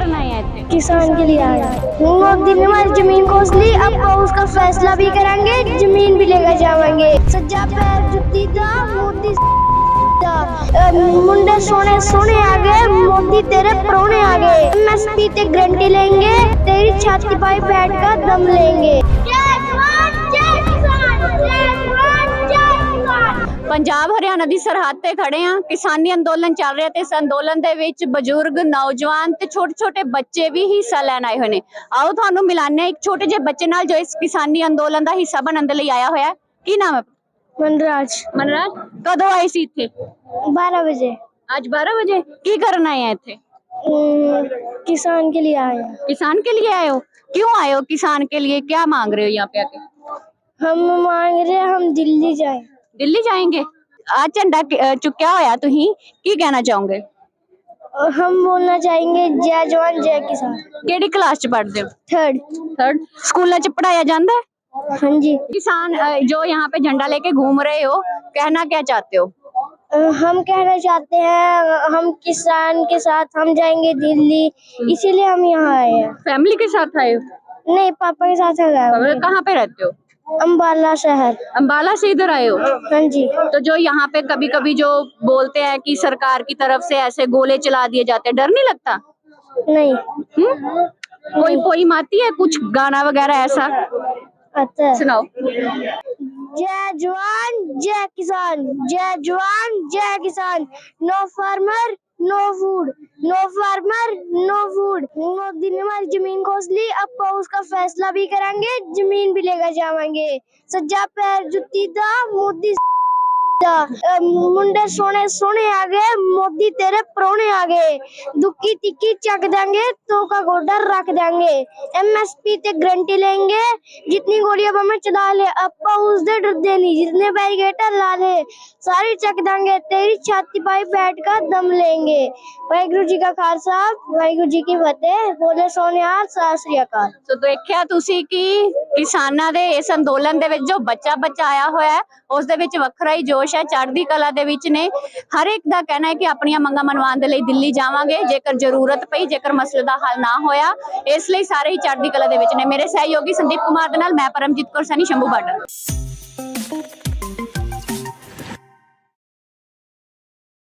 किसान के लिए आया मोदी ने हमारी ज़मीन खोस ली अब उसका फैसला भी करेंगे ज़मीन भी लेकर जाएँगे। सज्जा पैर जुत्ती था मोदी मुंडे सोने सोने आ गए मोदी तेरे प्रोने आ गए। एमएसपी ते गारंटी लेंगे, तेरी छाती पाई बैठ कर दम लेंगे। ਪੰਜਾਬ ਹਰਿਆਣਾ ਦੀ ਸਰਹੱਦ ਤੇ ਖੜੇ ਆ ਕਿਸਾਨੀ ਅੰਦੋਲਨ ਚੱਲ ਰਿਹਾ ਤੇ ਇਸ ਅੰਦੋਲਨ ਦੇ ਵਿੱਚ ਬਜ਼ੁਰਗ ਨੌਜਵਾਨ ਤੇ ਛੋਟੇ ਛੋਟੇ ਬੱਚੇ ਵੀ ਹਿੱਸਾ ਲੈਣ ਆਏ ਹੋਏ ਨੇ ਆਓ ਤੁਹਾਨੂੰ ਮਿਲਾਨੇ ਇੱਕ ਛੋਟੇ ਜਿਹੇ ਬੱਚੇ ਨਾਲ ਜੋ ਇਸ ਕਿਸਾਨੀ ਅੰਦੋਲਨ ਦਾ ਹਿੱਸਾ ਬਣਨ ਦੇ ਲਈ ਆਇਆ ਹੋਇਆ ਹੈ ਕੀ ਨਾਮ ਹੈ मनराज ਮਨਰਾਜ ਕਦੋਂ ਆਏ ਸੀ ਇੱਥੇ बारह बजे ਅੱਜ 12 ਵਜੇ ਕੀ ਕਰਨ ਆਏ ਆ ਇੱਥੇ अम, किसान के लिए आए हैं किसान के लिए आए हो क्यों आए हो किसान के लिए क्या मांग रहे हो यहाँ पे आके हम मांग रहे हैं हम दिल्ली जाएं दिल्ली जाएँगे? आज झंडा चुका होया ਤੁਸੀਂ की कहना चाहोगे? हम बोलना चाहेंगे जय जवान जय किसान। केडी क्लास च पढ़ते हो? थर्ड थर्ड स्कूल च पढ़ाया जाता है हाँ जी। किसान जो यहाँ पे झंडा लेके घूम रहे हो कहना क्या चाहते हो? हम कहना चाहते हैं हम किसान के साथ हम जाएँगे दिल्ली इसीलिए हम यहाँ आए हैं। फैमिली के साथ आए हो? नहीं पापा के साथ आए कहाँ पे रहते हो? अम्बाला शहर। अम्बाला से इधर आए हो? हाँ जी। तो जो यहाँ पे कभी कभी जो बोलते हैं कि सरकार की तरफ़ से ऐसे गोले चला दिए जाते हैं डर नहीं लगता? नहीं। हम्म? कोई पोइम आती है कुछ गाना वगैरह ऐसा? अच्छा सुनाओ। जय जवान जय किसान जय जवान जय किसान। No farmer food no farmer no food Modi ने हमारी ज़मीन खोस ली, अब उसका फैसला भी करेंगे, ज़मीन भी लेकर जाएँगे। सज्जा पैर जुत्ती था मोदी ਦਾ ਮੁੰਡੇ ਸੋਹਣੇ ਸੋਹਣੇ ਆ ਗਏ। ਮੋਦੀ ਤੇਰੇ ਪਰੋਣੇ ਆ ਗਏ। ਦੁੱਕੀ ਟਿੱਕੀ ਚੱਕ ਦਾਂਗੇ ਤੋਕਾ ਗੋਡਾ ਰੱਖ ਦਾਂਗੇ ਐਮਐਸਪੀ ਤੇ ਗਰੰਟੀ ਲੈਂਗੇ ਜਿੰਨੀ ਗੋਲੀਆਂ ਬੰਮੇ ਚਲਾ ਲੈ, ਆਪਾਂ ਉਸ ਦੇ ਡਰਦੇ ਨਹੀਂ। ਜਿੰਨੇ ਬੈਰੀਗੇਟਰ ਲਾ ਲੈ। ਸਾਰੀ ਚੱਕ ਦਾਂਗੇ ਤੇਰੀ ਛਾਤੀ ਪਾਈ ਬੈਠ ਕੇ ਦਮ ਲੈਂਗੇ ਵਾਹਿਗੁਰੂ ਜੀ ਕਾ ਖਾਲਸਾ, ਵਾਹਿਗੁਰੂ ਜੀ ਕੀ ਫਤਿਹ। ਬੋਲੇ ਸੋਹਣਿਆ, ਸਤਿ ਸ੍ਰੀ ਅਕਾਲ। ਸੋ ਦੇਖਿਆ ਤੁਸੀਂ ਕਿ ਕਿਸਾਨਾਂ ਦੇ ਇਸ ਅੰਦੋਲਨ ਦੇ ਵਿੱਚ ਜੋ ਬੱਚਾ ਬਚਾਇਆ ਹੋਇਆ ਉਸ ਦੇ ਵਿੱਚ ਵੱਖਰਾ ਹੀ ਜੋਸ਼ ਹੈ ਚੜ੍ਹਦੀ ਕਲਾ ਦੇ ਵਿੱਚ ਨੇ। ਹਰ ਇੱਕ ਦਾ ਕਹਿਣਾ ਹੈ ਕਿ ਆਪਣੀਆਂ ਮੰਗਾਂ ਮਨਵਾਉਣ ਦੇ ਲਈ ਦਿੱਲੀ ਜਾਵਾਂਗੇ, ਜੇਕਰ ਜ਼ਰੂਰਤ ਪਈ, ਜੇਕਰ ਮਸਲੇ ਦਾ ਹੱਲ ਨਾ ਹੋਇਆ, ਇਸ ਲਈ ਸਾਰੇ ਹੀ ਚੜ੍ਹਦੀ ਕਲਾ ਦੇ ਵਿੱਚ ਨੇ। ਮੇਰੇ ਸਹਿਯੋਗੀ ਸੰਦੀਪ ਕੁਮਾਰ ਦੇ ਨਾਲ ਮੈਂ ਪਰਮਜੀਤ ਕੌਰ ਸੈਣੀ, ਸ਼ੰਭੂ ਬਾਰਡਰ।